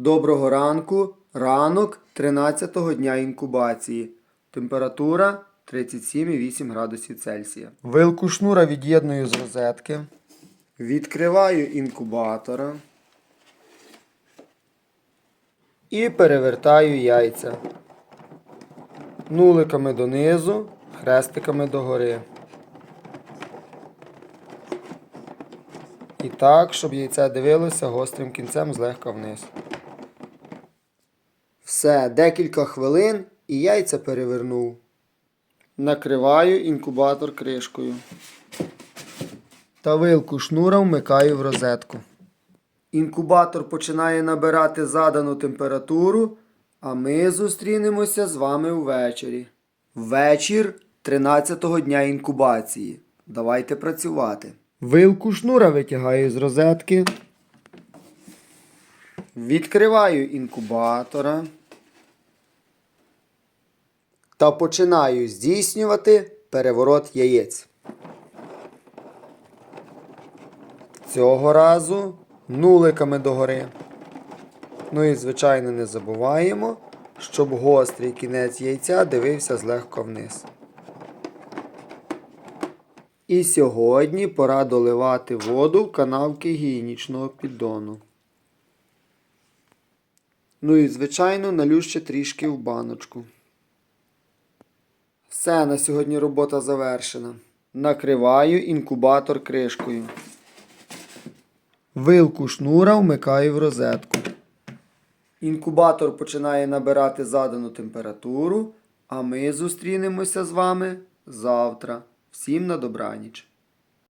Доброго ранку. Ранок 13-го дня інкубації. Температура 37,8 градусів Цельсія. Вилку шнура від'єдную з розетки. Відкриваю інкубатора. І перевертаю яйця. Нуликами донизу, хрестиками догори. І так, щоб яйце дивилося гострим кінцем злегка вниз. Все, декілька хвилин і яйця перевернув. Накриваю інкубатор кришкою. Та вилку шнура вмикаю в розетку. Інкубатор починає набирати задану температуру, а ми зустрінемося з вами ввечері. Вечір 13-го дня інкубації. Давайте працювати. Вилку шнура витягаю з розетки. Відкриваю інкубатора. Та починаю здійснювати переворот яєць. Цього разу нуликами догори. Ну і, звичайно, не забуваємо, щоб гострий кінець яйця дивився злегка вниз. І сьогодні пора доливати воду в канавки гігієнічного піддону. Ну і, звичайно, налю ще трішки в баночку. Все, на сьогодні робота завершена. Накриваю інкубатор кришкою. Вилку шнура вмикаю в розетку. Інкубатор починає набирати задану температуру, а ми зустрінемося з вами завтра. Всім на добраніч.